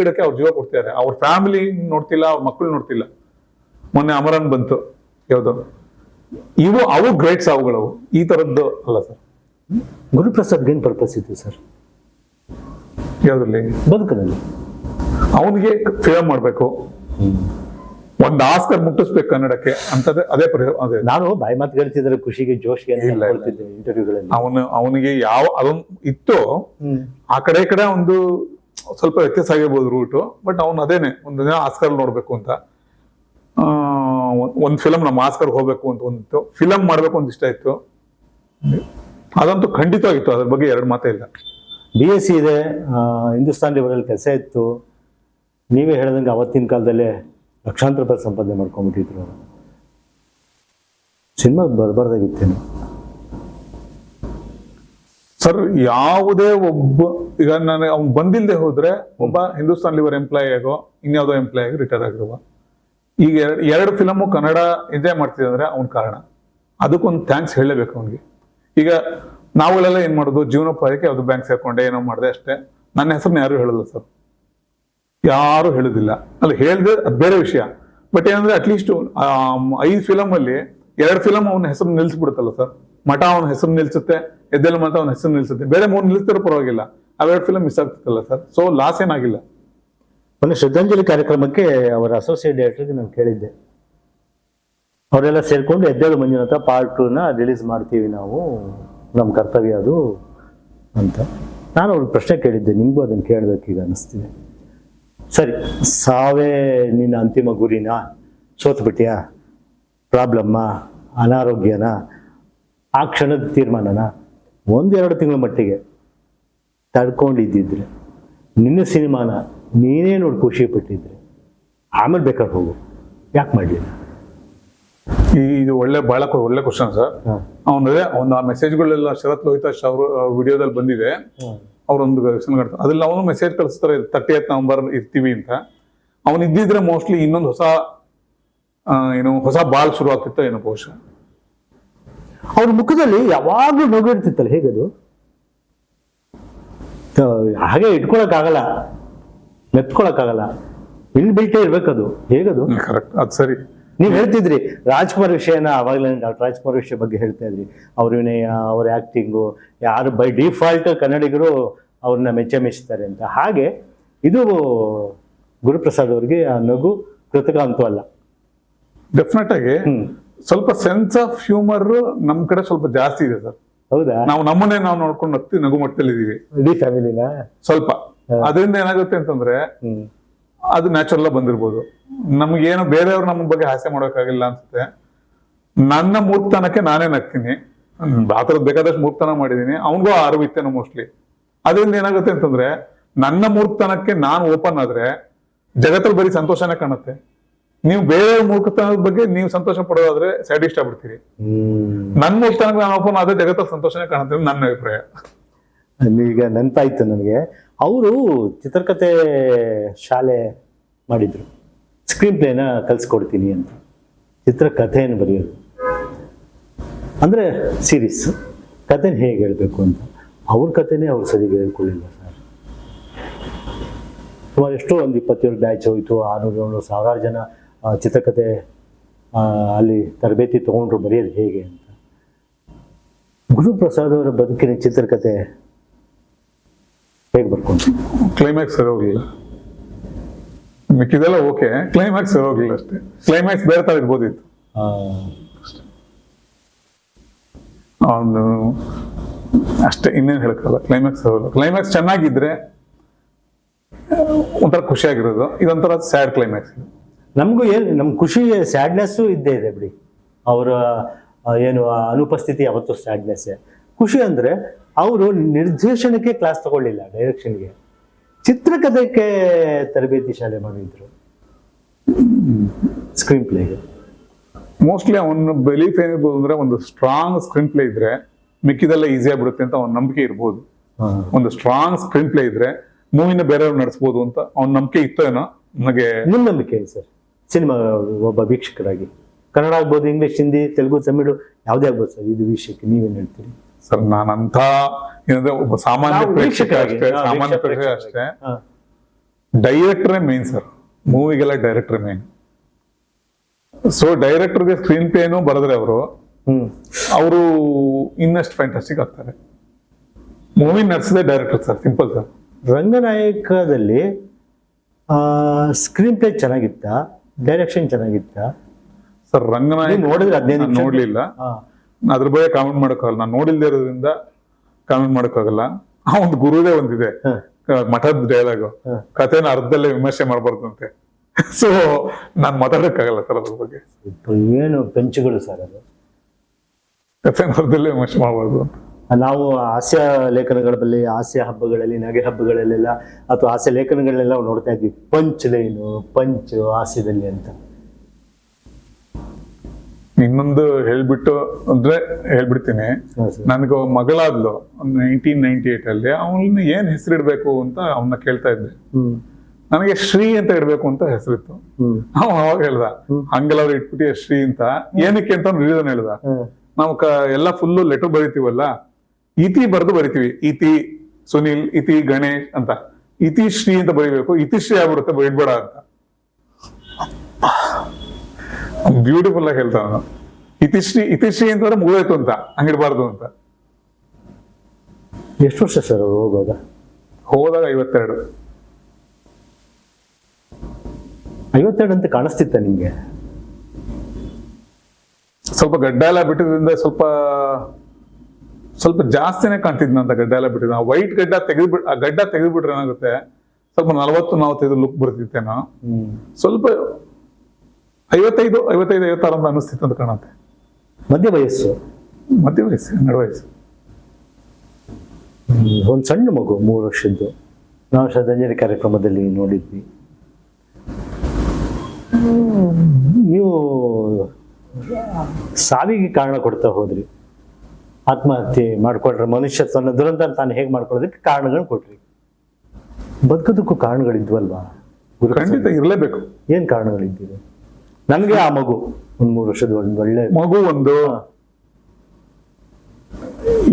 ಗಿಡಕ್ಕೆ ಅವ್ರ ಜೀವ ಕೊಡ್ತಿದ್ದಾರೆ. ಅವ್ರ ಫ್ಯಾಮಿಲಿ ನೋಡ್ತಿಲ್ಲ ಅವ್ರ ಮಕ್ಕಳು ನೋಡ್ತಿಲ್ಲ. ಮೊನ್ನೆ ಅಮರನ್ ಬಂತು ಯಾವ್ದು. ಇವು ಅವು ಗ್ರೇಟ್ ಸಾವುಗಳವು. ಈ ತರದ್ದು ಅಲ್ಲ ಸರ್. ಗುರುಪ್ರಸಾದ್ಗೆ ಏನು ಪರ್ಪಸ್ ಇತ್ತು ಸರ್. ಯಾವ್ದ್ರಲ್ಲಿ? ಬದುಕಿನಲ್ಲಿ ಅವನಿಗೆ ಫಿಲಮ್ ಮಾಡ್ಬೇಕು. ಒಂದು ಆಸ್ಕರ್ ಮುಟ್ಟಿಸ್ಬೇಕು ಕನ್ನಡಕ್ಕೆ ಅಂತದೇ ಅದೇ ಅದೇ. ನಾನು ಬಾಯಿ ಮಾತು ಹೇಳ್ತಿದ್ರೆ ಖುಷಿಗೆ ಜೋಶಿಗೆ ಇಂಟರ್ವ್ಯೂಗಳಲ್ಲಿ ಅವನು ಅವನಿಗೆ ಯಾವ ಅದೊಂದು ಇತ್ತು. ಆ ಕಡೆ ಈ ಕಡೆ ಒಂದು ಸ್ವಲ್ಪ ವ್ಯತ್ಯಾಸ ಆಗಿರ್ಬೋದು ರೂಟು, ಬಟ್ ಅವ್ನು ಅದೇನೆ, ಒಂದು ದಿನ ಆಸ್ಕರ್ ನೋಡಬೇಕು ಅಂತ. ಒಂದು ಫಿಲಮ್ ನಮ್ಮ ಆಸ್ಕರ್ ಹೋಗ್ಬೇಕು ಅಂತ ಒಂದು ಫಿಲಮ್ ಮಾಡಬೇಕು ಅಂತ ಇಷ್ಟ ಇತ್ತು. ಅದಂತೂ ಖಂಡಿತವಾಗಿತ್ತು, ಅದ್ರ ಬಗ್ಗೆ ಎರಡು ಮಾತೇ ಇಲ್ಲ. ಬಿ ಎಸ್ ಸಿ ಇದೆ ಹಿಂದೂಸ್ತಾನ್ ಲಿವರಲ್ಲಿ ಕೆಲಸ ಇತ್ತು. ನೀವೇ ಹೇಳಿದಂಗೆ ಅವತ್ತಿನ ಕಾಲದಲ್ಲೇ ಲಕ್ಷಾಂತರ ರೂಪಾಯಿ ಸಂಪಾದನೆ ಮಾಡ್ಕೊಂಡ್ಬಿಟ್ಟಿದ್ರು. ಸಿನಿಮಾ ಬರಬಾರ್ದಾಗಿತ್ತೇನು. ಸರ್, ಯಾವುದೇ ಒಬ್ಬ, ಈಗ ನಾನು ಅವ್ನು ಬಂದಿಲ್ಲದೆ ಹೋದ್ರೆ ಒಬ್ಬ ಹಿಂದೂಸ್ತಾನ್ ಲಿವರ್ ಎಂಪ್ಲಾಯಿ ಆಗೋ, ಇನ್ಯಾವುದೋ ಎಂಪ್ಲಾಯಿ ಆಗಿ ರಿಟೈರ್ ಆಗಿರುವ. ಈಗ ಎರಡು ಫಿಲಮು ಕನ್ನಡ ಎಂಜಾಯ್ ಮಾಡ್ತಿದೆ ಅಂದ್ರೆ ಅವ್ನ ಕಾರಣ. ಅದಕ್ಕೊಂದು ಥ್ಯಾಂಕ್ಸ್ ಹೇಳಲೇಬೇಕು ಅವನಿಗೆ. ಈಗ ನಾವುಗಳೆಲ್ಲ ಏನ್ ಮಾಡೋದು? ಜೀವನೋಪಾಯಕ್ಕೆ ಯಾವ್ದು ಬ್ಯಾಂಕ್ ಸೇರ್ಕೊಂಡೆ ಏನೋ ಮಾಡಿದೆ ಅಷ್ಟೇ. ನನ್ನ ಹೆಸರನ್ನ ಯಾರು ಹೇಳಲ್ಲ ಸರ್. ಯಾರು ಹೇಳುದಿಲ್ಲ. ಅಲ್ಲಿ ಹೇಳಿದ್ರೆ ಅದು ಬೇರೆ ವಿಷಯ. ಬಟ್ ಏನಂದ್ರೆ ಅಟ್ಲೀಸ್ಟ್ ಐದು ಫಿಲಮ್ ಅಲ್ಲಿ ಎರಡು ಫಿಲಮ್ ಅವನ ಹೆಸರು ನಿಲ್ಸ್ಬಿಡುತ್ತಲ್ಲ ಸರ್. ಮಠ ಅವನ ಹೆಸರು ನಿಲ್ಸುತ್ತೆ ಎದ್ದೆಲ್ಲ ಮಠ ಅವನ ಹೆಸರು ನಿಲ್ಸುತ್ತೆ. ಬೇರೆ ಮೂರು ನಿಲ್ಸಿರೋ ಪರವಾಗಿಲ್ಲ. ಅವೆರಡು ಫಿಲಮ್ ಮಿಸ್ ಆಗ್ತಿತ್ತಲ್ಲ ಸರ್ ಸೊ ಲಾಸ್ ಏನಾಗಿಲ್ಲ. ಮೊನ್ನೆ ಶ್ರದ್ಧಾಂಜಲಿ ಕಾರ್ಯಕ್ರಮಕ್ಕೆ ಅವರ ಅಸೋಸಿಯೇಟ್ ಡೈರೆಕ್ಟರ್ಗೆ ನಾನು ಕೇಳಿದ್ದೆ. ಅವರೆಲ್ಲ ಸೇರಿಕೊಂಡು ಎದ್ದೇಳು ಮಂಜುನಾಥ ಪಾರ್ಟ್ ಟೂನ ರಿಲೀಸ್ ಮಾಡ್ತೀವಿ ನಾವು. ನಮ್ಮ ಕರ್ತವ್ಯ ಅದು ಅಂತ. ನಾನು ಅವ್ರಿಗೆ ಪ್ರಶ್ನೆ ಕೇಳಿದ್ದೆ, ನಿಮಗೂ ಅದನ್ನು ಕೇಳಬೇಕೀಗ ಅನ್ನಿಸ್ತಿದೆ ಸರಿ, ಸಾವೇ ನಿನ್ನ ಅಂತಿಮ ಗುರಿನ? ಸೋತ್ಬಿಟ್ಯಾ? ಪ್ರಾಬ್ಲಮ್ಮ? ಅನಾರೋಗ್ಯನ? ಆ ಕ್ಷಣದ ತೀರ್ಮಾನನ ಒಂದೆರಡು ತಿಂಗಳ ಮಟ್ಟಿಗೆ ತಡ್ಕೊಂಡಿದ್ದಿದ್ರೆ ನಿನ್ನ ಸಿನಿಮಾನ ನೀನೇ ನೋಡಿ ಖುಷಿ ಪಟ್ಟಿದ್ರೆ ಆಮೇಲೆ ಬೇಕಾದ್ರೆ ಹೋಗು. ಯಾಕೆ ಮಾಡಲಿಲ್ಲ? ಇದು ಒಳ್ಳೆ ಬಹಳ ಒಳ್ಳೆ ಕ್ವಶನ್ ಸರ್ ಅವನದೇ ಒಂದು ಆ ಮೆಸೇಜ್ಗಳೆಲ್ಲ ಶರತ್ ಲೋಹಿತ ಅವರು ವಿಡಿಯೋದಲ್ಲಿ ಬಂದಿದೆ. ಅವರೊಂದು ಕಟ್ತಾರೆ ಅದ್ರಲ್ಲಿ ಅವನು ಮೆಸೇಜ್ ಕಳಿಸ್ತಾರೆ ತರ್ಟಿ ಏತ್ ನವಂಬರ್ ಇರ್ತೀವಿ ಅಂತ. ಅವನು ಇದ್ದಿದ್ರೆ ಮೋಸ್ಟ್ಲಿ ಇನ್ನೊಂದು ಹೊಸ ಏನು ಹೊಸ ಬಾಳ್ ಶುರು ಆಗ್ತಿತ್ತು ಏನೋ ಬಹುಶಃ. ಅವ್ರ ಮುಖದಲ್ಲಿ ಯಾವಾಗಲೂ ನಗು ಇರ್ತಿತ್ತಲ್ಲ ಹೇಗದು? ಹಾಗೆ ಇಟ್ಕೊಳಕ್ಕಾಗಲ್ಲ ಮೆತ್ಕೊಳಕ್ಕಾಗಲ್ಲ. ಇಲ್ಲಿ ಬಿಲ್ಟೇ ಇರ್ಬೇಕದು ಹೇಗದು? ಕರೆಕ್ಟ್ ಅದು ಸರಿ. ನೀವು ಹೇಳ್ತಿದ್ರಿ ರಾಜ್ಕುಮಾರ್ ವಿಷಯನ ಅವಾಗಲೇ ಡಾಕ್ಟರ್ ರಾಜ್ಕುಮಾರ್ ವಿಷಯ ಬಗ್ಗೆ ಹೇಳ್ತಾ ಇದ್ರಿ. ಅವ್ರ ವಿನಯ ಅವ್ರ ಆ್ಯಕ್ಟಿಂಗು ಯಾರು ಬೈ ಡಿಫಾಲ್ಟ್ ಕನ್ನಡಿಗರು ಅವ್ರನ್ನ ಮೆಚ್ಚ ಮೆಚ್ಚುತ್ತಾರೆ ಅಂತ. ಹಾಗೆ ಇದು ಗುರುಪ್ರಸಾದ್ ಅವ್ರಿಗೆ ಆ ನಗು ಕೃತಕ ಅಂತೂ ಅಲ್ಲ. ಡೆಫಿನೆಟ್ ಆಗಿ ಸ್ವಲ್ಪ ಸೆನ್ಸ್ ಆಫ್ ಹ್ಯೂಮರ್ ನಮ್ ಕಡೆ ಸ್ವಲ್ಪ ಜಾಸ್ತಿ ಇದೆ ಸರ್. ಹೌದಾ? ನಾವು ನಮ್ಮನ್ನೇ ನಾವು ನೋಡ್ಕೊಂಡು ಹೋಗ್ತೀವಿ ನಗು ಮಟ್ಟದಲ್ಲಿ ಇದೀವಿ ಇಡೀ ಫ್ಯಾಮಿಲಿನ ಸ್ವಲ್ಪ ಅದರಿಂದ ಏನಾಗುತ್ತೆ ಅಂತಂದ್ರೆ ಅದು ನ್ಯಾಚುರಲ್ ಬಂದಿರ್ಬೋದು. ನಮ್ಗೇನು ಬೇರೆಯವ್ರು ನಮ್ಮ ಬಗ್ಗೆ ಹಾಸ್ಯ ಮಾಡೋಕ್ಕಾಗಿಲ್ಲ ಅನ್ಸುತ್ತೆ. ನನ್ನ ಮೂರ್ತನಕ್ಕೆ ನಾನೇ ನಗ್ತೀನಿ. ಆ ಥರದ್ದು ಬೇಕಾದಷ್ಟು ಮೂರ್ತನ ಮಾಡಿದೀನಿ. ಅವನಿಗೂ ಆ ಅರಿವು ಇತ್ತೇನೋ ಮೋಸ್ಟ್ಲಿ ಅದರಿಂದ ಏನಾಗುತ್ತೆ ಅಂತಂದ್ರೆ ನನ್ನ ಮೂರ್ತನಕ್ಕೆ ನಾನು ಓಪನ್ ಆದ್ರೆ ಜಗತ್ತಲ್ಲಿ ಬರೀ ಸಂತೋಷನೇ ಕಾಣುತ್ತೆ. ನೀವು ಬೇರೆ ಮೂರ್ಖತನದ ಬಗ್ಗೆ ನೀವು ಸಂತೋಷ ಪಡೋದಾದ್ರೆ ಸ್ಯಾಟಿಸ್ಟ್ ಆಗ್ಬಿಡ್ತೀರಿ ನನ್ನ ಮೂರ್ಖತನಕ್ಕೆ ನಾನು ಓಪನ್ ಆದ್ರೆ ಜಗತ್ತಲ್ಲಿ ಸಂತೋಷನೇ ಕಾಣುತ್ತೆ ನನ್ನ ಅಭಿಪ್ರಾಯ. ಈಗ ನೆನಪಾಯ್ತು ನನಗೆ ಅವರು ಚಿತ್ರಕಥೆ ಶಾಲೆ ಮಾಡಿದ್ರು. ಸ್ಕ್ರೀನ್ ಪ್ಲೇನ ಕಲಿಸ್ಕೊಡ್ತೀನಿ ಅಂತ. ಚಿತ್ರಕಥೆಯನ್ನು ಬರೆಯೋದು ಅಂದರೆ ಸೀರೀಸ್ ಕಥೆನ ಹೇಗೆ ಹೇಳಬೇಕು ಅಂತ. ಅವ್ರ ಕಥೆನೇ ಅವ್ರು ಸರಿಯಾಗಿ ಹೇಳ್ಕೊಳ್ಳಿಲ್ಲ ಸರ್. ಸುಮಾರು ಎಷ್ಟೋ ಒಂದು ಇಪ್ಪತ್ತೇಳು ಬ್ಯಾಚ್ ಹೋಯಿತು ಆರುನೂರು ಏಳ್ನೂರು ಸಾವಿರಾರು ಜನ ಚಿತ್ರಕಥೆ ಅಲ್ಲಿ ತರಬೇತಿ ತೊಗೊಂಡ್ರು ಬರೆಯೋದು ಹೇಗೆ ಅಂತ. ಗುರುಪ್ರಸಾದ್ ಅವರ ಬದುಕಿನ ಚಿತ್ರಕಥೆ ಹೇಗೆ ಬರ್ಕೊಂಡು ಕ್ಲೈಮ್ಯಾಕ್ಸ್ ಇರೋಗಿಲ್ಲ ಮಿಕ್ಕಿದೆಲ್ಲ ಓಕೆ ಕ್ಲೈಮ್ಯಾಕ್ಸ್ ಇರೋಗಿಲ್ಲ ಅಷ್ಟೇ. ಕ್ಲೈಮ್ಯಾಕ್ಸ್ ಬೇರೆ ತರ ಇರ್ಬೋದಿತ್ತು. ಅವನು ಅಷ್ಟೇ ಇನ್ನೇನು ಹೇಳಕ್ಕಲ್ಲ ಕ್ಲೈಮ್ಯಾಕ್ಸ್ ಕ್ಲೈಮ್ಯಾಕ್ಸ್ ಚೆನ್ನಾಗಿದ್ರೆ ಒಂಥರ ಖುಷಿಯಾಗಿರೋದು. ಇದೊಂಥರ ಸ್ಯಾಡ್ ಕ್ಲೈಮ್ಯಾಕ್ಸ್ ನಮಗೂ ಏನು ನಮ್ಮ ಖುಷಿ ಸ್ಯಾಡ್ನೆಸ್ಸು ಇದ್ದೇ ಇದೆ ಬಿಡಿ. ಅವರ ಏನು ಅನುಪಸ್ಥಿತಿ ಯಾವತ್ತೂ ಸ್ಯಾಡ್ನೆಸ್ಸೇ ಖುಷಿ ಅಂದರೆ ಅವರು ನಿರ್ದೇಶನಕ್ಕೆ ಕ್ಲಾಸ್ ತಗೊಳ್ಳಿಲ್ಲ ಡೈರೆಕ್ಷನ್ಗೆ ಚಿತ್ರಕಥೆಗೆ ತರಬೇತಿ ಶಾಲೆ ಮಾಡಿದ್ರು. ಸ್ಕ್ರೀನ್ ಪ್ಲೇಗೆ ಮೋಸ್ಟ್ಲಿ ಅವನ ಬೆಲೀಫ್ ಏನಿರ್ಬೋದು ಅಂದರೆ ಒಂದು ಸ್ಟ್ರಾಂಗ್ ಸ್ಕ್ರೀನ್ ಪ್ಲೇ ಇದ್ರೆ ಮಿಕ್ಕಿದೆಲ್ಲ ಈಸಿ ಆಗ್ಬಿಡುತ್ತೆ ಅಂತ ಅವನ ನಂಬಿಕೆ ಇರ್ಬೋದು. ಒಂದು ಸ್ಟ್ರಾಂಗ್ ಸ್ಕ್ರೀನ್ ಪ್ಲೇ ಇದ್ರೆ ಮೂವಿನ ಬೇರೆಯವ್ರು ನಡೆಸ್ಬೋದು ಅಂತ ಅವ್ನ ನಂಬಿಕೆ ಇತ್ತೋ ಏನೋ ನನಗೆ ನಿಮ್ಮ ನಂಬಿಕೆ ಸರ್? ಸಿನಿಮಾ ಒಬ್ಬ ವೀಕ್ಷಕರಾಗಿ. ಕನ್ನಡ ಆಗ್ಬೋದು ಇಂಗ್ಲೀಷ್ ಹಿಂದಿ ತೆಲುಗು ತಮಿಳು ಯಾವುದೇ ಆಗ್ಬೋದು ಸರ್ ಇದು ವಿಷಯಕ್ಕೆ ನೀವೇನು ಹೇಳ್ತೀರಿ? ಸರ್ ನಾನಂತ ಏನಂದ್ರೆ ಒಬ್ಬ ಸಾಮಾನ್ಯ ಪ್ರೇಕ್ಷಕ ಅಷ್ಟೇ ಸಾಮಾನ್ಯ ಪ್ರೇಕ್ಷಕ. ಅಷ್ಟೇ. ಡೈರೆಕ್ಟ್ರೇ ಮೇನ್ ಸರ್ ಮೂವಿಗೆಲ್ಲ ಡೈರೆಕ್ಟ್ರೇ ಮೇನ್ ಸೊ ಡೈರೆಕ್ಟರ್ಗೆ ಸ್ಕ್ರೀನ್ ಪ್ಲೇನು ಬರೆದ್ರೆ ಅವರು ಅವರು ಇನ್ನಷ್ಟು ಫ್ಯಾಂಟಾಸ್ಟಿಕ್ ಆಗ್ತಾರೆ. ಮೂವಿ ನಡೆಸಿದೆ ಡೈರೆಕ್ಟರ್ ಸರ್ ಸಿಂಪಲ್ ಸರ್ ರಂಗನಾಯಕದಲ್ಲಿ ಸ್ಕ್ರೀನ್ ಪ್ಲೇ ಚೆನ್ನಾಗಿತ್ತ? ಡೈರೆಕ್ಷನ್ ಚೆನ್ನಾಗಿತ್ತ? ಸರ್ ರಂಗನಾಯಕ ನೀವು ನೋಡಿದ್ರೆ ಹದಿನೈದು ನಾನ್ ನಿಮಿಷ? ನೋಡ್ಲಿಲ್ಲ. ಹಾ. ಅದ್ರ ಬಗ್ಗೆ ಕಾಮೆಂಟ್ ಮಾಡೋಕ್ಕಾಗಲ್ಲ ನಾನು ನೋಡಿಲ್ದೇ ಇರೋದ್ರಿಂದ ಕಾಮೆಂಟ್ ಮಾಡೋಕ್ಕಾಗಲ್ಲ ಆ ಒಂದು ಗುರುದೇ ಒಂದಿದೆ. ಹ. ಆ, ಮಠದ ಡೈಲಾಗು ಹ. ಕಥೆನ ಅರ್ಧದಲ್ಲೇ ವಿಮರ್ಶೆ ಮಾಡಬಾರ್ದಂತೆ. ಸೊ ನಾನು ಮಾತಾಡೋಕ್ಕಾಗಲ್ಲ ಸರ್ ಅದ್ರ ಬಗ್ಗೆ. ಏನು ಪೆಂಚುಗಳು ಸರ್ ಅದು? ಕಥೆನ ಅರ್ಧದಲ್ಲೇ ವಿಮರ್ಶೆ ಮಾಡಬಾರ್ದು ಅಂತ. ನಾವು ಹಾಸ್ಯ ಲೇಖನಗಳಲ್ಲಿ ಹಾಸ್ಯ ಹಬ್ಬಗಳಲ್ಲಿ ನಗೆ ಹಬ್ಬಗಳಲ್ಲೆಲ್ಲ ಅಥವಾ ಹಾಸ್ಯ ಲೇಖನಗಳನ್ನೆಲ್ಲ ನೋಡ್ತಾ ಇದ್ವಿ. ಪಂಚ್ ಲೈನು ಪಂಚ್ ಹಾಸ್ಯದಲ್ಲಿ ಅಂತ. ಇನ್ನೊಂದು ಹೇಳ್ಬಿಟ್ಟು ಅಂದ್ರೆ ಹೇಳ್ಬಿಡ್ತೀನಿ. ನನಗೆ ಮಗಳಾದ್ಲು ನೈನ್ಟೀನ್ ನೈನ್ಟಿ ಏಟ್ ಅಲ್ಲಿ ಅವಳನ್ನ ಏನ್ ಹೆಸರಿಡ್ಬೇಕು ಅಂತ ಅವನ್ನ ಕೇಳ್ತಾ ಇದ್ದೆ. ನನಗೆ ಶ್ರೀ ಅಂತ ಇಡ್ಬೇಕು ಅಂತ ಹೆಸರಿತ್ತು. ಅವ್ ಅವ ಅವಾಗ ಹೇಳ್ದ ಹಂಗೆಲ್ಲ ಅವ್ರು ಇಟ್ಬಿಟ್ಟು ಶ್ರೀ ಅಂತ. ಏನಕ್ಕೆ ಅಂತ ರೀಸನ್ ಹೇಳ್ದ. ನಾವು ಕ ಎಲ್ಲ ಫುಲ್ಲು ಲೆಟರ್ ಬರಿತೀವಲ್ಲ? ಇತಿ ಬರೆದು ಬರಿತೀವಿ. ಇತಿ ಸುನಿಲ್ ಇತಿ ಗಣೇಶ್ ಅಂತ. ಇತಿ ಶ್ರೀ ಅಂತ ಬರಿಬೇಕು. ಇತಿಶ್ರೀ ಆಗ್ಬಿಡುತ್ತೆ ಬೈಡ್ಬೇಡ ಅಂತ. ಬ್ಯೂಟಿಫುಲ್ ಆಗಿ ಹೇಳ್ತಾನ ಇತಿಶ್ರೀ ಇತಿಶ್ರೀ ಅಂತಂದ್ರೆ ಮುಗಿದೋಯ್ತು ಅಂತ. ಹಂಗಿಡ್ಬಾರ್ದು ಅಂತ. ಎಷ್ಟು ವರ್ಷ ಸರ್ ಅವ್ರು ಹೋಗುವಾಗ ಹೋದಾಗ ಐವತ್ತೆರಡು. ಐವತ್ತೆರಡು ಅಂತ ಕಾಣಿಸ್ತಿತ್ತ ನಿಮ್ಗೆ? ಸ್ವಲ್ಪ ಗಡ್ಡ ಎಲ್ಲ ಬಿಟ್ಟಿದ್ರಿಂದ ಸ್ವಲ್ಪ ಸ್ವಲ್ಪ ಜಾಸ್ತಿನೇ ಕಾಣ್ತಿದ್ನ ಅಂತ ಗಡ್ಡ ಎಲ್ಲ ಬಿಟ್ಟಿದ್ದ ವೈಟ್ ಗಡ್ಡ ತೆಗೆದ್ಬಿಟ್ ಆ ಗಡ್ಡ ತೆಗೆದ್ಬಿಟ್ರೆ ಏನಾಗುತ್ತೆ? ಸ್ವಲ್ಪ ನಲವತ್ತು ನಲವತ್ತೈದು ಲುಕ್ ಬರ್ತಿತ್ತೇನೋ ನಾನು ಸ್ವಲ್ಪ ಐವತ್ತೈದು ಐವತ್ತೈದು ಐವತ್ತಾರು ಅಂತ ಅನಿಸ್ತಿತ್ತು ಅಂತ ಕಾಣುತ್ತೆ. ಮಧ್ಯ ವಯಸ್ಸು. ಮಧ್ಯ ವಯಸ್ಸು ನಡು ವಯಸ್ಸು. ಒಂದು ಸಣ್ಣ ಮಗು ಮೂರು ವರ್ಷದ್ದು. ನಾವು ಶ್ರದ್ಧಾಂಜಲಿ ಕಾರ್ಯಕ್ರಮದಲ್ಲಿ ನೋಡಿದ್ವಿ. ನೀವು ಸಾವಿಗೆ ಕಾರಣ ಕೊಡ್ತಾ ಹೋದ್ರಿ. ಆತ್ಮಹತ್ಯೆ ಮಾಡ್ಕೊಂಡ್ರೆ ಮನುಷ್ಯತ್ವನ ದುರಂತ ತಾನು ಹೇಗೆ ಮಾಡ್ಕೊಳ್ಳೋದಕ್ಕೆ ಕಾರಣಗಳನ್ನ ಕೊಟ್ರಿ. ಬದುಕೋದಕ್ಕೂ ಕಾರಣಗಳಿದ್ವಲ್ವಾ? ಖಂಡಿತ ಇರಲೇಬೇಕು. ಏನ್ ಕಾರಣಗಳಿದ್ದೀವಿ ನನಗೆ ಆ ಮಗು. ಒಂದ್ ಮೂರು ವರ್ಷದ ಒಂದು ಒಳ್ಳೆ ಮಗು ಒಂದು.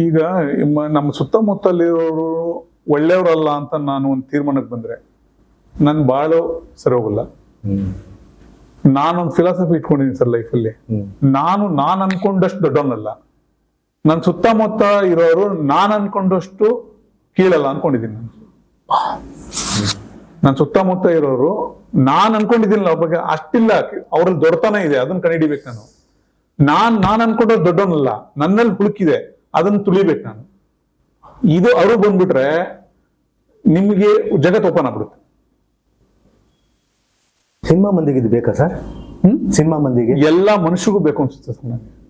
ಈಗ ನಮ್ಮ ಸುತ್ತಮುತ್ತಲಿರೋರು ಒಳ್ಳೆಯವರಲ್ಲ ಅಂತ ನಾನು ಒಂದು ತೀರ್ಮಾನಕ್ಕೆ ಬಂದ್ರೆ ನನ್ ಬಾಳು ಸರಿ ಹೋಗಲ್ಲ. ನಾನೊಂದು ಫಿಲಾಸಫಿ ಇಟ್ಕೊಂಡಿದ್ದೀನಿ ಸರ್ ಲೈಫಲ್ಲಿ ನಾನು ನಾನ್ ಅನ್ಕೊಂಡಷ್ಟು ದೊಡ್ಡವನಲ್ಲ. ನನ್ನ ಸುತ್ತಮುತ್ತ ಇರೋರು ನಾನ್ ಅನ್ಕೊಂಡಷ್ಟು ಕೀಳಲ್ಲ ಅನ್ಕೊಂಡಿದ್ದೀನಿ ನಾನು. ನನ್ನ ಸುತ್ತಮುತ್ತ ಇರೋರು ನಾನ್ ಅನ್ಕೊಂಡಿದ್ದೀನಿ ಒಬ್ಬಗೆ ಅಷ್ಟಿಲ್ಲ. ಅವ್ರಲ್ಲಿ ದೊಡ್ಡತನ ಇದೆ ಅದನ್ನ ಕಂಡಿಡಿಬೇಕು ನಾನು. ನಾನ್ ನಾನ್ ಅನ್ಕೊಂಡ್ರೆ ದೊಡ್ಡವನಲ್ಲ ನನ್ನಲ್ಲಿ ಹುಡುಕಿದೆ ಅದನ್ನ ತುಳಿಬೇಕು ನಾನು. ಇದು ಅವರು ಬಂದ್ಬಿಟ್ರೆ ನಿಮಗೆ ಜಗತ್ ಓಪನ್ ಆಗ್ಬಿಡುತ್ತೆ. ಸಿನಿಮಾ ಮಂದಿಗೆ ಇದು ಬೇಕಾ ಸರ್? ಹ್ಮ್? ಸಿನಿಮಾ ಮಂದಿಗೆ? ಎಲ್ಲಾ ಮನುಷ್ಯಗೂ ಬೇಕು ಅನ್ಸುತ್ತೆ ಸರ್ ನನಗೆ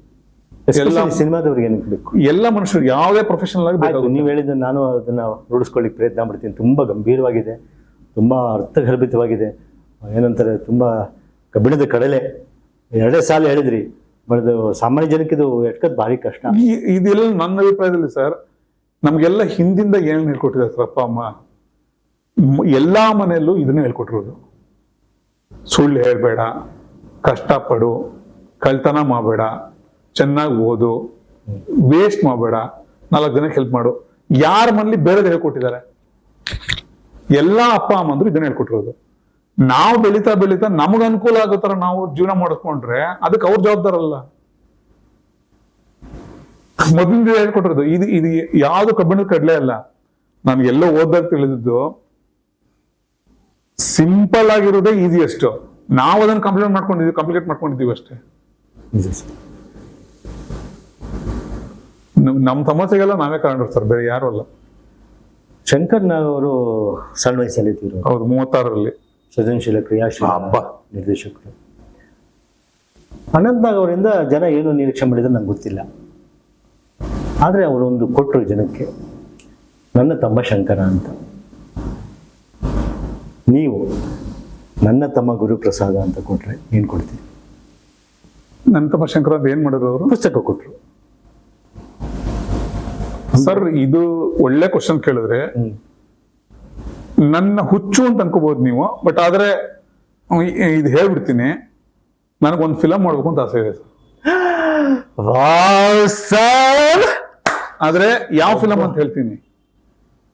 ಎಲ್ಲ- ಸಿನಿಮಾದವ್ರಿಗೆ ಏನಕ್ಕೆ ಬೇಕು? ಎಲ್ಲ ಮನುಷ್ಯರು ಯಾವುದೇ ಪ್ರೊಫೆಷನಲ್ ಆಗಿ ಬೇಕಾಗುತ್ತೆ. ನೀವು ಹೇಳಿದ ನಾನು ಅದನ್ನ ರೂಢಿಸ್ಕೊಳ್ಳಿಕ್ಕೆ ಪ್ರಯತ್ನ ಮಾಡ್ತೀನಿ. ತುಂಬಾ ಗಂಭೀರವಾಗಿದೆ. ತುಂಬಾ ಅರ್ಥಗರ್ಭಿತವಾಗಿದೆ. ಏನಂತಾರೆ ತುಂಬಾ ಕಬ್ಬಿಣದ ಕಡಲೆ. ಎರಡೇ ಸಾಲ ಹೇಳಿದ್ರಿ. ಬಟ್ ಸಾಮಾನ್ಯ ಜನಕ್ಕೆ ಇದು ಎಟ್ಕದ್ ಭಾರಿ ಕಷ್ಟ. ಇದೆಲ್ಲ ನನ್ನ ಅಭಿಪ್ರಾಯದಲ್ಲಿ ಸರ್ ನಮ್ಗೆಲ್ಲ ಹಿಂದಿಂದ ಏನ್ ಹೇಳ್ಕೊಟ್ಟಿದ್ದಾರೆ ಸರ್ ಅಪ್ಪ ಅಮ್ಮ? ಎಲ್ಲ ಎಲ್ಲಾ ಮನೆಯಲ್ಲೂ ಇದನ್ನ ಹೇಳ್ಕೊಟ್ಟಿರೋದು. ಸುಳ್ಳು ಹೇಳ್ಬೇಡ ಕಷ್ಟಪಡು ಕಳ್ತನ ಮಾಡಬೇಡ. ಚೆನ್ನಾಗಿ ಓದು ವೇಸ್ಟ್ ಮಾಡಬೇಡ, ನಾಲ್ಕು ಜನಕ್ಕೆ ಹೆಲ್ಪ್ ಮಾಡು. ಯಾರ ಮನೇಲಿ ಬೇರೆದು ಹೇಳ್ಕೊಟ್ಟಿದ್ದಾರೆ ಎಲ್ಲಾ ಅಪ್ಪ ಅಮ್ಮಂದ್ರು ಇದನ್ನ ಹೇಳ್ಕೊಟ್ಟಿರೋದು. ನಾವು ಬೆಳೀತಾ ಬೆಳೀತಾ ನಮಗ್ ಅನುಕೂಲ ಆಗೋ ತರ ನಾವು ಜೀವನ ಮಾಡಿಸ್ಕೊಂಡ್ರೆ ಅದಕ್ಕೆ ಅವ್ರ ಜವಾಬ್ದಾರ ಅಲ್ಲ. ಮೊದಲಿಂದ ಹೇಳ್ಕೊಟ್ಟಿರೋದು, ಇದು ಇದು ಯಾವುದು ಕಬ್ಬಿಣದ ಕಡಲೆ ಅಲ್ಲ. ನಾನು ಎಲ್ಲೋ ಓದಾಗ ತಿಳಿದಿದ್ದು ಸಿಂಪಲ್ ಆಗಿರೋದೇ ಈಸಿಯೆಸ್ಟ್ ನಾವು ಅದನ್ನ ಕಂಪ್ಲೀಟ್ ಮಾಡ್ಕೊಂಡಿದ್ವಿ ಕಂಪ್ಲಿಕೇಟ್ ಮಾಡ್ಕೊಂಡಿದ್ದೀವಿ ಅಷ್ಟೇ. ನಮ್ಮ ಸಮಸ್ಯೆಗೆಲ್ಲ ನಾವೇ ಕಾರಣ ಸರ್ ಬೇರೆ ಯಾರು ಅಲ್ಲ. ಶಂಕರ್ ನಾಗ್ ಅವರು ಸಣ್ಣ ವಯಸ್ಸಲ್ಲಿ ಇದ್ರು ಹೌದು ಮೂವತ್ತಾರರಲ್ಲಿ. ಸೃಜನಶೀಲ ಕ್ರಿಯಾಶೀಲ ಹಬ್ಬ. ನಿರ್ದೇಶಕರು. ಅನಂತನಾಗ್ ಅವರಿಂದ ಜನ ಏನು ನಿರೀಕ್ಷೆ ಮಾಡಿದ್ರೆ ನಂಗೆ ಗೊತ್ತಿಲ್ಲ. ಆದರೆ ಅವರೊಂದು ಕೊಟ್ಟರು ಜನಕ್ಕೆ. ನನ್ನ ತಮ್ಮ ಶಂಕರ ಅಂತ. ನೀವು ನನ್ನ ತಮ್ಮ ಗುರುಪ್ರಸಾದ ಅಂತ ಕೊಟ್ರೆ ಏನು ಕೊಡ್ತೀನಿ ನನ್ನ ತಮ್ಮ ಶಂಕರ ಅಂತ ಏನು ಮಾಡಿದ್ರು ಅವರು? ಪುಸ್ತಕ ಕೊಟ್ಟರು ಸರ್ ಇದು ಒಳ್ಳೆ ಕ್ವಶನ್ ಕೇಳಿದ್ರೆ ನನ್ನ ಹುಚ್ಚು ಅಂತ ಅನ್ಕೋಬಹುದು ನೀವು ಬಟ್ ಆದ್ರೆ ಇದು ಹೇಳ್ಬಿಡ್ತೀನಿ. ನನಗೊಂದು ಫಿಲಮ್ ಮಾಡ್ಬೇಕು ಅಂತ ಆಸೆ ಇದೆ ಸರ್. ಸರ್! ಆದ್ರೆ ಯಾವ ಫಿಲಮ್ ಅಂತ ಹೇಳ್ತೀನಿ.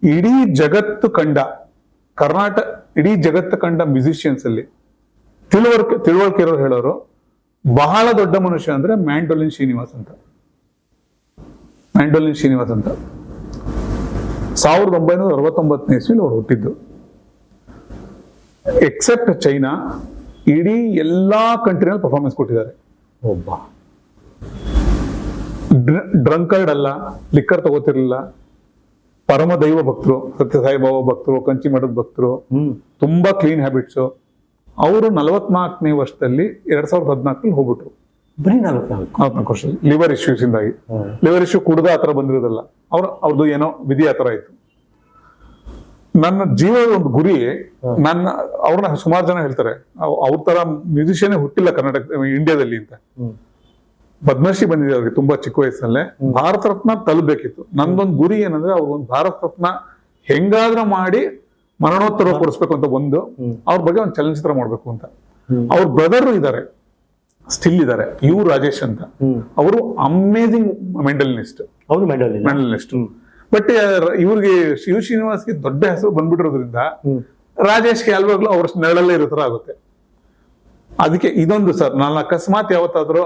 ಇಡೀ ಜಗತ್ತು ಕಂಡ ಕರ್ನಾಟಕ ಇಡೀ ಜಗತ್ತು ಕಂಡ ಮ್ಯೂಸಿಷಿಯನ್ಸ್ ಅಲ್ಲಿ ತಿಳುವಳಿಕೆ ತಿಳುವಳಿಕೆ ಇರೋರು ಹೇಳೋರು ಬಹಳ ದೊಡ್ಡ ಮನುಷ್ಯ ಅಂದ್ರೆ ಮ್ಯಾಂಡೋಲಿನ್ ಶ್ರೀನಿವಾಸ್ ಅಂತ. ಮ್ಯಾಂಡೋಲಿನ್ ಶ್ರೀನಿವಾಸ್ ಅಂತ. ಸಾವಿರದ ಒಂಬೈನೂರ ಅರವತ್ತೊಂಬತ್ತನೇ ಇಸ್ವಿಲಿ ಅವ್ರು ಹುಟ್ಟಿದ್ದು. ಎಕ್ಸೆಪ್ಟ್ ಚೈನಾ ಇಡೀ ಎಲ್ಲಾ ಕಂಟ್ರಿನಲ್ಲಿ ಪರ್ಫಾರ್ಮೆನ್ಸ್ ಕೊಟ್ಟಿದ್ದಾರೆ. ಒಬ್ಬ. ಡ್ರಂಕರ್ಡ್ ಅಲ್ಲ ಲಿಕ್ಕರ್ ತಗೋತಿರ್ಲಿಲ್ಲ. ಪರಮ ದೈವ ಭಕ್ತರು ಸತ್ಯ ಸಾಯಿಬಾಬಾ ಭಕ್ತರು ಕಂಚಿ ಮಠದ ಭಕ್ತರು ಹ್ಮ್. ತುಂಬಾ ಕ್ಲೀನ್ ಹ್ಯಾಬಿಟ್ಸು ಅವರು ನಲವತ್ನಾಲ್ಕನೇ ವರ್ಷದಲ್ಲಿ ಎರಡ್ ಸಾವಿರದ ಹದಿನಾಲ್ಕರಲ್ಲಿ ಹೋಗ್ಬಿಟ್ರು. ಬರೀ ವರ್ಷದಲ್ಲಿ ಲಿವರ್ ಇಶ್ಯೂಸ್ ಇಂದಾಗಿ. ಲಿವರ್ ಇಶ್ಯೂ ಕುಡ್ದ ಆತರ ಬಂದಿರೋದಲ್ಲ. ಅವ್ರ ಅವ್ರದ್ದು ಏನೋ ವಿಧಿ ಆತರ ಆಯ್ತು. ನನ್ನ ಜೀವದ ಒಂದು ಗುರಿ ನನ್ನ ಅವ್ರನ್ನ ಸುಮಾರು ಜನ ಹೇಳ್ತಾರೆ. ಅವ್- ಅವ್ರ ತರ ಮ್ಯೂಸಿಷಿಯನ್ ಹುಟ್ಟಿಲ್ಲ ಕರ್ನಾಟಕ ಇಂಡಿಯಾದಲ್ಲಿ ಅಂತ. ಪದ್ಮಶ್ರೀ ಬಂದಿದೆ ಅವ್ರಿಗೆ ತುಂಬಾ ಚಿಕ್ಕ ವಯಸ್ಸಲ್ಲೇ. ಭಾರತ ರತ್ನ ತಲುಪಬೇಕಿತ್ತು. ನಂದೊಂದು ಗುರಿ ಏನಂದ್ರೆ ಅವ್ರಿಗೊಂದು ಭಾರತ ರತ್ನ ಹೆಂಗಾದ್ರ ಮಾಡಿ ಮರಣೋತ್ತರ ಕೊಡಿಸ್ಬೇಕು ಅಂತ ಒಂದು. ಅವ್ರ ಬಗ್ಗೆ ಒಂದು ಚಲನಚಿತ್ರ ಮಾಡ್ಬೇಕು ಅಂತ. ಅವ್ರ ಬ್ರದರ್ ಇದ್ದಾರೆ ಸ್ಟಿಲ್ ಇದ್ದಾರೆ ಯು ರಾಜೇಶ್ ಅಂತ. ಅವರು ಅಮೇಜಿಂಗ್ ಮೆಂಡಲಿನಿಸ್ಟ್ ಅವರು ಮೆಡಲ್ ಮೆಂಟಲಿನಿಸ್ಟ್ ಬಟ್ ಇವ್ರಿಗೆ ಶಿವ ಶ್ರೀನಿವಾಸ್ಗೆ ದೊಡ್ಡ ಹೆಸರು ಬಂದ್ಬಿಟ್ಟಿರೋದ್ರಿಂದ ರಾಜೇಶ್ ರಾಜೇಶ್ಗೆ ಯಾವಾಗ್ಲೂ ಅವ್ರ ನೆರಳಲ್ಲೇ ಇರೋ ಆಗುತ್ತೆ. ಅದಕ್ಕೆ ಇದೊಂದು ಸರ್ ನಾನು ಅಕಸ್ಮಾತ್ ಯಾವತ್ತಾದ್ರೂ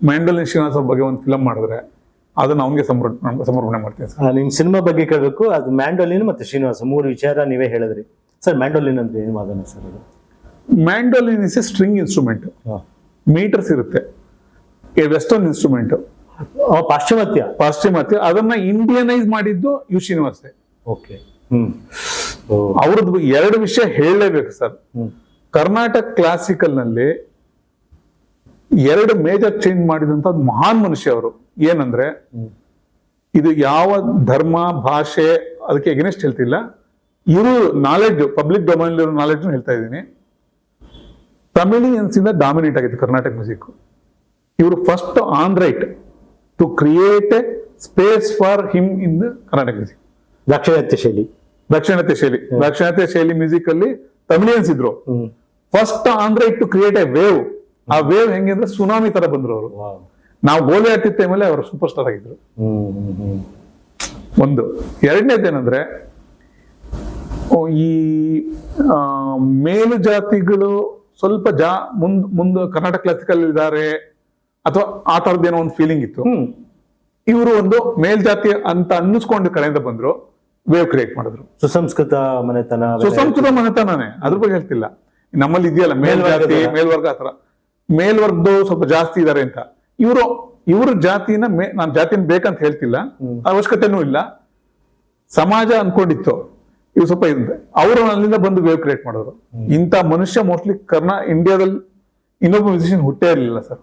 ಮ್ಯಾಂಡಲಿನ್ ಶ್ರೀನಿವಾಸ ಬಗ್ಗೆ ಒಂದು ಫಿಲಮ್ ಮಾಡಿದ್ರೆ ಅದನ್ನ ಅವನಿಗೆ ಸಮರ್ಪಣೆ ಸಮರ್ಪಣೆ ಮಾಡ್ತೀನಿ ಸರ್. ನಿಮ್ ಸಿನಿಮಾ ಬಗ್ಗೆ ಕೇಳಬೇಕು ಅದು ಮ್ಯಾಂಡೋಲಿನ್ ಮತ್ತೆ ಶ್ರೀನಿವಾಸ ಮೂರು ವಿಚಾರ ನೀವೇ ಹೇಳಿದ್ರಿ. ಸರ್ ಮ್ಯಾಂಡೋಲಿನ್ ಅಂದ್ರೆ ಏನು ವಾದನ ಸರ್ ಅದು? Mandolin is a string instrument metres ಇರುತ್ತೆ. ವೆಸ್ಟರ್ನ್ ಇನ್ಸ್ಟ್ರೂಮೆಂಟ್ ಪಾಶ್ಚಿಮಾತ್ಯ. ಪಾಶ್ಚಿಮಾತ್ಯ. ಅದನ್ನ ಇಂಡಿಯನೈಸ್ ಮಾಡಿದ್ದು ಯು ಶ್ರೀನಿವಾಸೆ ಓಕೆ ಹ್ಮ್. ಅವ್ರದ್ದು ಎರಡು ವಿಷಯ ಹೇಳಲೇಬೇಕು ಸರ್. ಕರ್ನಾಟಕ ಕ್ಲಾಸಿಕಲ್ನಲ್ಲಿ ಎರಡು ಮೇಜರ್ ಚೇಂಜ್ ಮಾಡಿದಂತ ಮಹಾನ್ ಮನುಷ್ಯ ಅವರು. ಏನಂದ್ರೆ ಇದು ಯಾವ ಧರ್ಮ ಭಾಷೆ ಅದಕ್ಕೆ ಎಗನೆಸ್ಟ್ ಹೇಳ್ತಿಲ್ಲ. ಇವರು ನಾಲೆಡ್ಜ್ ಪಬ್ಲಿಕ್ ಡೊಮೈನ್ ಇರೋ ನಾಲೆಡ್ಜ್ ಹೇಳ್ತಾ ಇದ್ದೀನಿ. ತಮಿಳಿಯನ್ಸ್ ಇಂದ ಡಾಮಿನೇಟ್ ಆಗಿತ್ತು ಕರ್ನಾಟಕ ಮ್ಯೂಸಿಕ್ ಇವರು first on right to create a space for him in the Karnataka music ದಾಕ್ಷಿಣಾತ್ಯ ಶೈಲಿ. ದಕ್ಷಿಣಾತ್ಯ ಶೈಲಿ. ದಕ್ಷಿಣಾತ್ಯ ಶೈಲಿ ಮ್ಯೂಸಿಕ್ ಅಲ್ಲಿ ತಮಿಳಿಯನ್ಸ್ ಇದ್ರು first on right to create a wave ಆ ವೇವ್ ಹೆಂಗೆ ಅಂದ್ರೆ ಸುನಾಮಿ ತರ ಬಂದ್ರು ಅವರು. ನಾವು ಗೋಲಿ ಆಡ್ತಿದ್ದ ಟೈಮಲ್ಲಿ ಅವರು ಸೂಪರ್ ಸ್ಟಾರ್ ಆಗಿದ್ರು ಒಂದು. ಎರಡನೇದೇನಂದ್ರೆ ಈ ಮೇಲು ಜಾತಿಗಳು ಸ್ವಲ್ಪ ಜಾ ಮುಂದ್ ಮುಂದೆ ಕರ್ನಾಟಕ ಕ್ಲಾಸಿಕಲ್ ಇದ್ದಾರೆ ಅಥವಾ ಆ ತರದ್ದೇನೋ ಒಂದು ಫೀಲಿಂಗ್ ಇತ್ತು. ಇವರು ಒಂದು ಮೇಲ್ಜಾತಿ ಅಂತ ಅನ್ನಿಸ್ಕೊಂಡು ಕಡೆಯಿಂದ ಬಂದ್ರು ವೇವ್ ಕ್ರಿಯೇಟ್ ಮಾಡಿದ್ರು. ಸುಸಂಸ್ಕೃತ ಮನೆತನ ಸುಸಂಸ್ಕೃತ ಮನೆತನನೇ ಅದ್ರ ಬಗ್ಗೆ ಹೇಳ್ತಿಲ್ಲ. ನಮ್ಮಲ್ಲಿ ಇದೆಯಲ್ಲ ಮೇಲ್ಜಾತಿ ಮೇಲ್ವರ್ಗ ಮೇಲ್ವರ್ಗ ಆತರ ಮೇಲ್ವರ್ಗದ್ದು ಸ್ವಲ್ಪ ಜಾಸ್ತಿ ಇದಾರೆ ಅಂತ. ಇವರು ಇವ್ರ ಜಾತಿನ ಮೇ ನಾನು ಜಾತಿನ ಬೇಕಂತ ಹೇಳ್ತಿಲ್ಲ. ಅವಶ್ಯಕತೆನೂ ಇಲ್ಲ. ಸಮಾಜ ಅನ್ಕೊಂಡಿತ್ತು. ಇವ್ ಸ್ವಲ್ಪ ಇದೆ ಅವರು ಅಲ್ಲಿಂದ ಬಂದು ವೇವ್ ಕ್ರಿಯೇಟ್ ಮಾಡಿದ್ರು. ಇಂಥ ಮನುಷ್ಯ ಮೋಸ್ಟ್ಲಿ ಕರ್ನಾ ಇಂಡಿಯಾದಲ್ಲಿ ಇನ್ನೊಬ್ಬ ಮ್ಯೂಸಿಷಿಯನ್ ಹುಟ್ಟೇ ಇರಲಿಲ್ಲ ಸರ್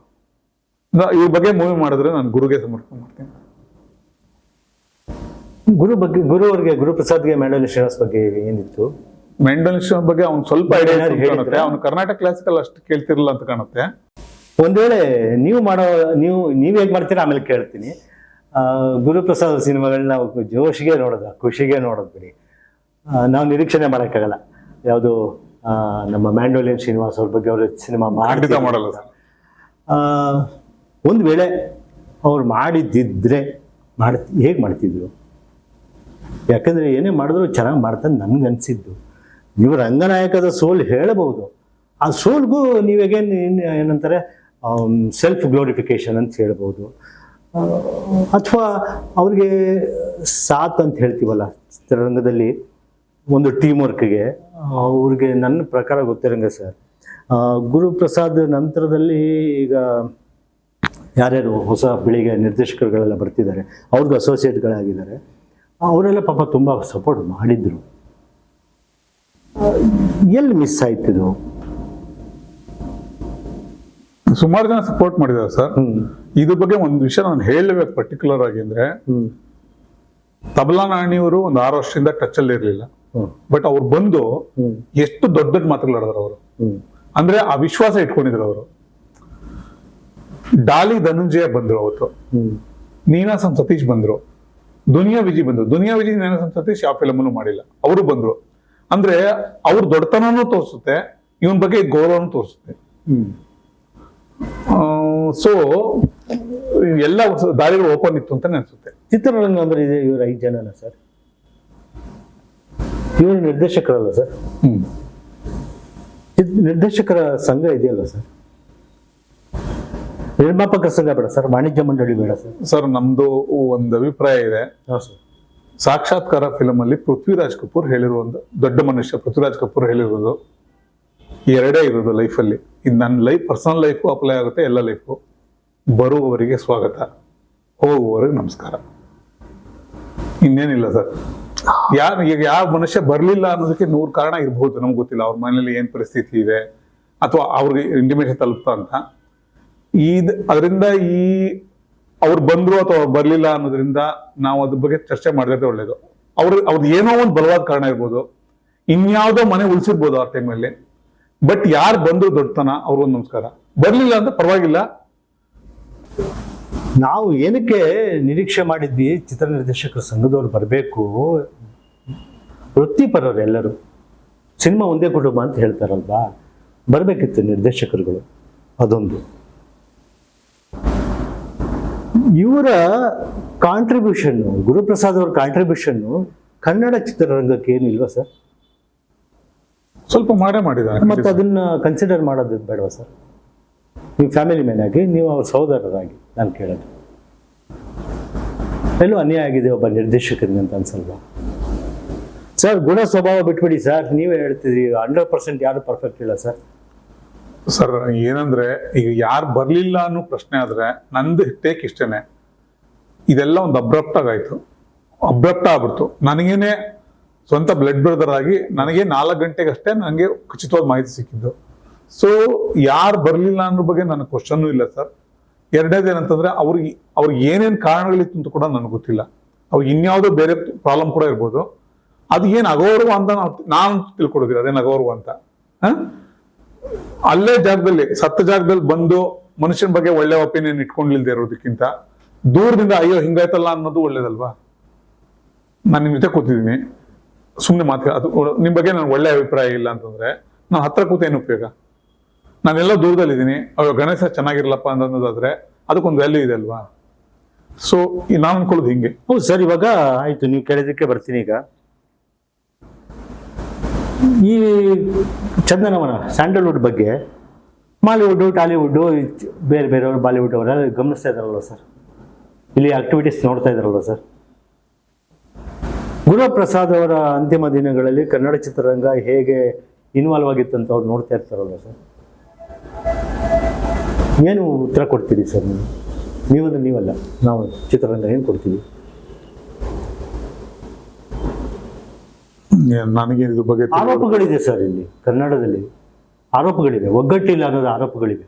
ಇವ್ರ ಬಗ್ಗೆ ಮೂವಿ ಮಾಡಿದ್ರೆ ನಾನು ಗುರುಗೆ ಸಮರ್ಪಣೆ ಮಾಡ್ತೀನಿ. ಗುರು ಬಗ್ಗೆ ಗುರು ಅವರಿಗೆ ಗುರುಪ್ರಸಾದ್ ಗುರುಪ್ರಸಾದ್ಗೆ ಮೆಂಡಲ್ ಶ್ರೀನಿವಾಸ್ ಬಗ್ಗೆ ಏನಿತ್ತು? ಮೆಂಡಲಿಸ್ಟ್ ಬಗ್ಗೆ ಅವ್ನು ಸ್ವಲ್ಪ ಐಡಿಯಾ ಕಾಣುತ್ತೆ. ಅವ್ನು ಕರ್ನಾಟಕ ಕ್ಲಾಸಿಕಲ್ ಅಷ್ಟು ಕೇಳ್ತಿರಲಿಲ್ಲ ಅಂತ ಕಾಣುತ್ತೆ. ಒಂದ್ ವೇಳೆ ನೀವು ಮಾಡೋ ನೀವು ನೀವ್ ಹೇಗೆ ಮಾಡ್ತೀರಾ ಆಮೇಲೆ ಕೇಳ್ತೀನಿ. ಗುರುಪ್ರಸಾದ್ ಸಿನಿಮಾಗಳನ್ನ ನಾವು ಜೋಶಿಗೆ ನೋಡೋದು ಖುಷಿಗೆ ನೋಡೋದು ಬಿಡಿ ನಾವು ನಿರೀಕ್ಷಣೆ ಮಾಡೋಕ್ಕಾಗಲ್ಲ. ಯಾವುದು ನಮ್ಮ ಮ್ಯಾಂಡೋಲಿಯನ್ ಶ್ರೀನಿವಾಸ್ ಅವ್ರ ಬಗ್ಗೆ ಅವರು ಸಿನಿಮಾ ಖಂಡಿತ ಮಾಡಲ್ಲ ಒಂದು ವೇಳೆ ಅವ್ರು ಮಾಡಿದ್ದಿದ್ರೆ ಮಾಡ್ ಹೇಗೆ ಮಾಡ್ತಿದ್ರು? ಯಾಕಂದ್ರೆ ಏನೇ ಮಾಡಿದ್ರು ಚೆನ್ನಾಗಿ ಮಾಡ್ತಾನೆ ನಮ್ಗೆ ಅನಿಸಿದ್ದು. ನೀವು ರಂಗನಾಯಕದ ಸೋಲ್ ಹೇಳಬಹುದು. ಆ ಸೋಲ್ಗೂ ನೀವೇಗೇನು ಏನಂತಾರೆ ಸೆಲ್ಫ್ ಗ್ಲೋರಿಫಿಕೇಶನ್ ಅಂತ ಹೇಳ್ಬೋದು ಅಥವಾ ಅವ್ರಿಗೆ ಸಾತ್ ಅಂತ ಹೇಳ್ತೀವಲ್ಲ ಚಿತ್ರರಂಗದಲ್ಲಿ? ಒಂದು ಟೀಮ್ ವರ್ಕ್ಗೆ ಅವ್ರಿಗೆ ನನ್ನ ಪ್ರಕಾರ ಗೊತ್ತಿರಂಗೆ ಸರ್ ಗುರುಪ್ರಸಾದ್ ನಂತರದಲ್ಲಿ ಈಗ ಯಾರ್ಯಾರು ಹೊಸ ಬೆಳಿಗ್ಗೆ ನಿರ್ದೇಶಕರುಗಳೆಲ್ಲ ಬರ್ತಿದ್ದಾರೆ ಅವ್ರಿಗೂ ಅಸೋಸಿಯೇಟ್ಗಳಾಗಿದ್ದಾರೆ ಅವರೆಲ್ಲ ಪಾಪ ತುಂಬ ಸಪೋರ್ಟ್ ಮಾಡಿದ್ರು. ಎಲ್ಲಿ ಮಿಸ್ ಆಯ್ತಿದು ಸುಮಾರು ಜನ ಸಪೋರ್ಟ್ ಮಾಡಿದ್ದಾರೆ ಸರ್ ಇದ್ರ ಬಗ್ಗೆ ಒಂದು ವಿಷಯ ನಾನು ಹೇಳಬೇಕು ಪರ್ಟಿಕ್ಯುಲರ್ ಆಗಿ ಅಂದ್ರೆ ತಬಲಾ ನಾಣಿಯವರು ಒಂದು ಆರು ವರ್ಷದಿಂದ ಟಚ್ ಅಲ್ಲಿ ಇರ್ಲಿಲ್ಲ. ಬಟ್ ಅವ್ರು ಬಂದು ಎಷ್ಟು ದೊಡ್ಡ ದೊಡ್ಡ ಮಾತುಗಳಾಡಿದ್ರು ಅವರು. ಅಂದ್ರೆ ಆ ವಿಶ್ವಾಸ ಇಟ್ಕೊಂಡಿದ್ರು ಅವರು. ಡಾಲಿ ಧನುಂಜಯ ಬಂದ್ರು ಅವತ್ತು. ನೀನಾಸನ್ ನೀನಾಸಂ ಸತೀಶ್ ಬಂದ್ರು. ದುನಿಯಾ ವಿಜಿ ಬಂದ್ರು. ದುನಿಯಾ ವಿಜಿ ನೀನಾಸಂ ಸತೀಶ್ ಯಾವ ಫಿಲಮ್ ಮಾಡಿಲ್ಲ. ಅವರು ಬಂದ್ರು. ಅಂದ್ರೆ ಅವ್ರ ದೊಡ್ಡತನೂ ತೋರಿಸುತ್ತೆ ಇವನ್ ಬಗ್ಗೆ ಗೌರವನೂ ತೋರಿಸುತ್ತೆ. ಸೊ ಎಲ್ಲ ದಾರಿಗಳು ಓಪನ್ ಇತ್ತು ಅಂತ ಅನ್ಸುತ್ತೆ ಚಿತ್ರರಂಗ ಅಂದ್ರೆ ಇದೆ ಇವ್ರು ಐದು ಜನನ ಸರ್? ಇವರು ನಿರ್ದೇಶಕರಲ್ಲ ಸರ್. ನಿರ್ದೇಶಕರ ಸಂಘ ಇದೆಯಲ್ಲ ಸರ್. ನಿರ್ಮಾಪಕರ ಸಂಘ ಬೇಡ ಸರ್ ವಾಣಿಜ್ಯ ಮಂಡಳಿ ಬೇಡ ಸರ್. ಸರ್ ನಮ್ದು ಒಂದು ಅಭಿಪ್ರಾಯ ಇದೆ. ಸಾಕ್ಷಾತ್ಕಾರ ಫಿಲಮ್ ಅಲ್ಲಿ ಪೃಥ್ವಿರಾಜ್ ಕಪೂರ್ ಹೇಳಿರುವ ಒಂದು ದೊಡ್ಡ ಮನುಷ್ಯ ಪೃಥ್ವಿರಾಜ್ ಕಪೂರ್ ಹೇಳಿರೋದು ಎರಡೇ ಇರೋದು ಲೈಫಲ್ಲಿ. ಇದು ನನ್ನ ಲೈಫ್ ಪರ್ಸನಲ್ ಲೈಫು ಅಪ್ಲೈ ಆಗುತ್ತೆ ಎಲ್ಲ ಲೈಫು ಬರುವವರಿಗೆ ಸ್ವಾಗತ ಹೋಗುವವರಿಗೆ ನಮಸ್ಕಾರ. ಇನ್ನೇನಿಲ್ಲ ಸರ್. ಯಾರು ಈಗ ಯಾವ ಮನುಷ್ಯ ಬರಲಿಲ್ಲ ಅನ್ನೋದಕ್ಕೆ ನೂರು ಕಾರಣ ಇರ್ಬೋದು, ನಮ್ಗೆ ಗೊತ್ತಿಲ್ಲ. ಅವ್ರ ಮನೇಲಿ ಏನು ಪರಿಸ್ಥಿತಿ ಇದೆ ಅಥವಾ ಅವ್ರಿಗೆ ಇಂಟಿಮೇಷನ್ ತಲುಪ್ತಾ ಅಂತ. ಈ ಅದರಿಂದ ಈ ಅವ್ರು ಬಂದ್ರು ಅಥವಾ ಅವ್ರು ಬರ್ಲಿಲ್ಲ ಅನ್ನೋದ್ರಿಂದ ನಾವು ಅದ್ರ ಬಗ್ಗೆ ಚರ್ಚೆ ಮಾಡಿದ್ರೆ ಒಳ್ಳೇದು. ಅವ್ರ ಅವ್ರದ್ದು ಏನೋ ಒಂದು ಬಲವಾದ ಕಾರಣ ಇರ್ಬೋದು. ಇನ್ಯಾವುದೋ ಮನೆ ಉಳಿಸಿರ್ಬೋದು ಆ ಟೈಮಲ್ಲಿ ಬಟ್ ಯಾರು ಬಂದ್ರು ದೊಡ್ಡತನ, ಅವ್ರಿಗೊಂದು ನಮಸ್ಕಾರ. ಬರ್ಲಿಲ್ಲ ಅಂದ್ರೆ ಪರವಾಗಿಲ್ಲ. ನಾವು ಏನಕ್ಕೆ ನಿರೀಕ್ಷೆ ಮಾಡಿದ್ವಿ? ಚಿತ್ರ ನಿರ್ದೇಶಕರ ಸಂಘದವ್ರು ಬರಬೇಕು. ವೃತ್ತಿಪರರು ಎಲ್ಲರೂ. ಸಿನಿಮಾ ಒಂದೇ ಕುಟುಂಬ ಅಂತ ಹೇಳ್ತಾರಲ್ವಾ? ಬರಬೇಕಿತ್ತು ನಿರ್ದೇಶಕರುಗಳು. ಅದೊಂದು. ಇವರ ಕಾಂಟ್ರಿಬ್ಯೂಷನ್ನು ಗುರುಪ್ರಸಾದ್ ಅವ್ರ ಕಾಂಟ್ರಿಬ್ಯೂಷನ್ನು ಕನ್ನಡ ಚಿತ್ರರಂಗಕ್ಕೆ ಏನಿಲ್ವಾ ಸರ್? ಸ್ವಲ್ಪ ಮಾಡೇ ಮಾಡಿದ್ದಾರೆ. ಮತ್ತೆ ಅದನ್ನ ಕನ್ಸಿಡರ್ ಮಾಡೋದು ಬೇಡವಾ ಸರ್? ನೀವು ಫ್ಯಾಮಿಲಿ ಮ್ಯಾನ್ ಆಗಿ ನೀವು ಅವ್ರ ಸಹೋದರರಾಗಿ, ನಾನು ಕೇಳೋದು. ಎಲ್ಲೂ ಅನ್ಯಾಯ ಆಗಿದೆ ಒಬ್ಬ ನಿರ್ದೇಶಕರಿಗೆ ಅಂತ ಅನ್ಸಲ್ವಾ? ಸರ್, ಗುಣ ಸ್ವಭಾವ ಬಿಟ್ಬಿಡಿ ಸರ್. ನೀವೇ ಹೇಳ್ತಿದ್ರಿ ಹಂಡ್ರೆಡ್ ಪರ್ಸೆಂಟ್ ಯಾರು ಪರ್ಫೆಕ್ಟ್ ಇಲ್ಲ ಸರ್. ಸರ್, ಏನಂದ್ರೆ, ಈಗ ಯಾರು ಬರಲಿಲ್ಲ ಅನ್ನೋ ಪ್ರಶ್ನೆ ಆದ್ರೆ, ನಂದು ಟೇಕ್ ಇಷ್ಟೇನೆ. ಇದೆಲ್ಲ ಒಂದು ಅಬ್ರಪ್ಟ್ ಆಗಾಯ್ತು. ಅಬ್ರಪ್ಟ್ ಆಗ್ಬಿಡ್ತು. ನನಗೇನೆ ಸ್ವಂತ ಬ್ಲಡ್ ಬ್ರದರ್ ಆಗಿ, ನನಗೆ ನಾಲ್ಕು ಗಂಟೆಗಷ್ಟೇ ನನಗೆ ಖಚಿತವಾದ ಮಾಹಿತಿ ಸಿಕ್ಕಿದ್ದು. ಸೊ ಯಾರು ಬರಲಿಲ್ಲ ಅನ್ನೋ ಬಗ್ಗೆ ನನ್ನ ಕ್ವಶನ್ನೂ ಇಲ್ಲ ಸರ್ ಎರಡನೇದು ಏನಂತಂದ್ರೆ, ಅವ್ರಿಗೆ ಅವ್ರಿಗೆ ಏನೇನು ಕಾರಣಗಳಿತ್ತು ಅಂತ ಕೂಡ ನನಗೆ ಗೊತ್ತಿಲ್ಲ. ಅವ್ರಿಗೆ ಇನ್ಯಾವುದೋ ಬೇರೆ ಪ್ರಾಬ್ಲಮ್ ಕೂಡ ಇರ್ಬೋದು. ಅದು ಏನು ಅಗೌರವ ಅಂತ ನಾವು ನಾನು ತಿಳ್ಕೊಡೋದಿಲ್ಲ ಅದೇನು ಅಗೌರವ ಅಂತ? ಅಲ್ಲೇ ಜಾಗದಲ್ಲಿ, ಸತ್ತ ಜಾಗದಲ್ಲಿ ಬಂದು ಮನುಷ್ಯನ ಬಗ್ಗೆ ಒಳ್ಳೆ ಒಪಿನಿಯನ್ ಇಟ್ಕೊಂಡಿಲ್ದೆ ಇರೋದಕ್ಕಿಂತ ದೂರದಿಂದ ಅಯ್ಯೋ ಹಿಂಗಾಯ್ತಲ್ಲ ಅನ್ನೋದು ಒಳ್ಳೇದಲ್ವಾ? ನಾನು ನಿಮ್ಮ ಜೊತೆ ಕೂತಿದ್ದೀನಿ. ಸುಮ್ಮನೆ ಮಾತು ಅದು ನಿಮ್ಮ ಬಗ್ಗೆ ನನಗೆ ಒಳ್ಳೆ ಅಭಿಪ್ರಾಯ ಇಲ್ಲ ಅಂತಂದ್ರೆ, ನಾನು ಹತ್ರ ಕೂತ ಏನು ಉಪಯೋಗ? ನಾನೆಲ್ಲ ದೂರದಲ್ಲಿದ್ದೀನಿ, ಅವ್ರ ಗಣೇಶ ಚೆನ್ನಾಗಿರ್ಲಪ್ಪ ಅನ್ನೋದಾದ್ರೆ ಅದಕ್ಕೊಂದು ವ್ಯಾಲ್ಯೂ ಇದೆ ಅಲ್ವಾ? ಸೊ ನಾನು ಅನ್ಕೊಳ್ಳೋದು ಹಿಂಗೆ. ಹೌದು ಸರ್, ಇವಾಗ ಆಯ್ತು, ನೀವು ಕೇಳಿದಕ್ಕೆ ಬರ್ತೀನಿ ಈಗ. ಈ ಚಂದನವನ, ಸ್ಯಾಂಡಲ್ವುಡ್ ಬಗ್ಗೆ ಮಾಲಿವುಡ್ಡು ಟಾಲಿವುಡ್ಡು ಬೇರೆ ಬೇರೆಯವರು ಬಾಲಿವುಡ್ ಅವರೆಲ್ಲ ಗಮನಿಸ್ತಾ ಇದಾರಲ್ವ ಸರ್? ಇಲ್ಲಿ ಆಕ್ಟಿವಿಟೀಸ್ ನೋಡ್ತಾ ಇದಾರಲ್ವ ಸರ್? ಗುರುಪ್ರಸಾದ್ ಅವರ ಅಂತಿಮ ದಿನಗಳಲ್ಲಿ ಕನ್ನಡ ಚಿತ್ರರಂಗ ಹೇಗೆ ಇನ್ವಾಲ್ವ್ ಆಗಿತ್ತು ಅಂತ ಅವ್ರು ನೋಡ್ತಾ ಇರ್ತಾರಲ್ವ ಸರ್? ಏನು ಉತ್ತರ ಕೊಡ್ತೀರಿ ಸರ್ ನೀವು? ನೀವಂದ್ರೆ ನೀವಲ್ಲ ನಾವು ಚಿತ್ರರಂಗ ಏನು ಕೊಡ್ತೀವಿ? ನನಗೆ ಇದ್ರ ಬಗ್ಗೆ ಆರೋಪಗಳಿದೆ ಸರ್ ಇಲ್ಲಿ ಕನ್ನಡದಲ್ಲಿ. ಆರೋಪಗಳಿವೆ ಒಗ್ಗಟ್ಟಿಲ್ಲ ಅನ್ನೋದು ಆರೋಪಗಳಿವೆ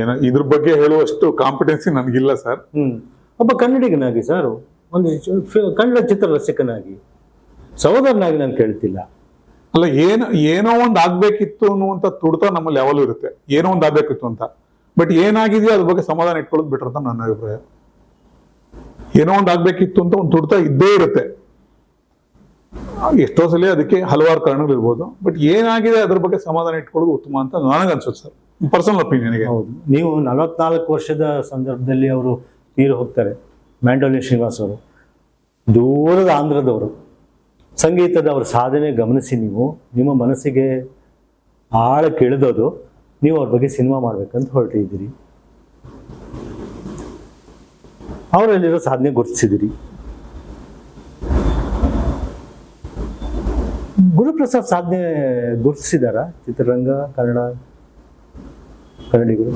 ಏನೋ ಇದ್ರ ಬಗ್ಗೆ ಹೇಳುವಷ್ಟು ಕಾಂಪಿಟೆನ್ಸಿ ನನಗಿಲ್ಲ ಸರ್. ಹ್ಮ್ ಒಬ್ಬ ಕನ್ನಡಿಗನಾಗಿ ಸರ್ ಒಂದು ಕನ್ನಡ ಚಿತ್ರ ರಸಿಕನಾಗಿ ಸಹೋದರನಾಗಿ ನಾನು ಕೇಳ್ತಿಲ್ಲ. ಅಲ್ಲ, ಏನು, ಏನೋ ಒಂದು ಆಗ್ಬೇಕಿತ್ತು ಅನ್ನುವಂತ ತುಡ್ತ ನಮ್ಮಲ್ಲಿ ಯಾವಾಗಲೂ ಇರುತ್ತೆ. ಏನೋ ಒಂದು ಆಗ್ಬೇಕಿತ್ತು ಅಂತ. ಬಟ್ ಏನಾಗಿದೆಯೋ ಅದ್ರ ಬಗ್ಗೆ ಸಮಾಧಾನ ಇಟ್ಕೊಳ್ಳೋದು ಬೆಟರ್ ನನ್ನ ಅಭಿಪ್ರಾಯ. ಏನೋ ಒಂದು ಆಗ್ಬೇಕಿತ್ತು ಅಂತ ಒಂದು ತುಡ್ತ ಇದ್ದೇ ಇರುತ್ತೆ. ಎಷ್ಟೋ ಸಲ ಅದಕ್ಕೆ ಹಲವಾರು ಕಾರಣಗಳು ಇರ್ಬೋದು. ಬಟ್ ಏನಾಗಿದೆ ಅದ್ರ ಬಗ್ಗೆ ಸಮಾಧಾನ ಇಟ್ಕೊಳ್ಳೋದು ಉತ್ತಮ ಅಂತ ನನಗೆ ಅನ್ಸುತ್ತೆ ಸರ್ ಪರ್ಸನಲ್ ಒಪಿನಿಯನ್ಗೆ ಹೌದು. ನೀವು ನಲವತ್ನಾಲ್ಕು ವರ್ಷದ ಸಂದರ್ಭದಲ್ಲಿ ಅವರು ತೀರು ಹೋಗ್ತಾರೆ. ಮ್ಯಾಂಡೋಲಿ ಶ್ರೀನಿವಾಸ್ ಅವರು. ದೂರದ ಆಂಧ್ರದವರು. ಸಂಗೀತದ ಅವ್ರ ಸಾಧನೆ ಗಮನಿಸಿ ನೀವು, ನಿಮ್ಮ ಮನಸ್ಸಿಗೆ ಆಳ ಕೇಳಿದೋದು, ನೀವು ಅವ್ರ ಬಗ್ಗೆ ಸಿನಿಮಾ ಮಾಡ್ಬೇಕಂತ ಹೊರಟಿದ್ದೀರಿ ಅವರಲ್ಲಿರೋ ಸಾಧನೆ ಗುರುತಿಸಿದಿರಿ. ಗುರುಪ್ರಸಾದ್ ಸಾಧನೆ ಗುರುತಿಸಿದಾರ? ಚಿತ್ರರಂಗ, ಕನ್ನಡ, ಕನ್ನಡಿಗರು?